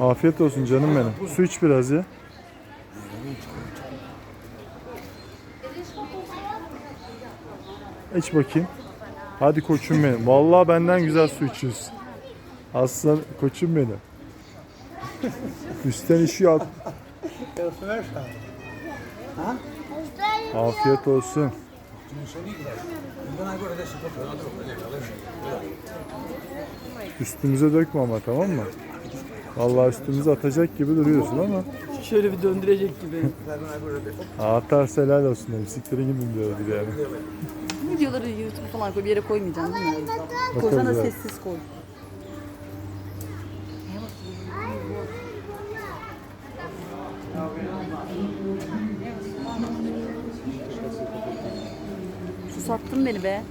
Afiyet olsun canım benim. Su iç biraz ya. İç bakayım. Hadi koçum benim. Vallahi benden güzel su içiyorsun. Aslan koçum benim. Üstten işi yok. Afiyet olsun. Üstümüze dökme ama tamam mı? Vallahi üstümüze atacak gibi duruyorsun ama. Şöyle bir döndürecek gibi. Atarsa helal olsun dedim. Siktirin gidin diyor bir yani. Videoları YouTube falan koy bir yere koymayacaksın değil mi? Koysana ya. sessiz koy. Susattın beni be.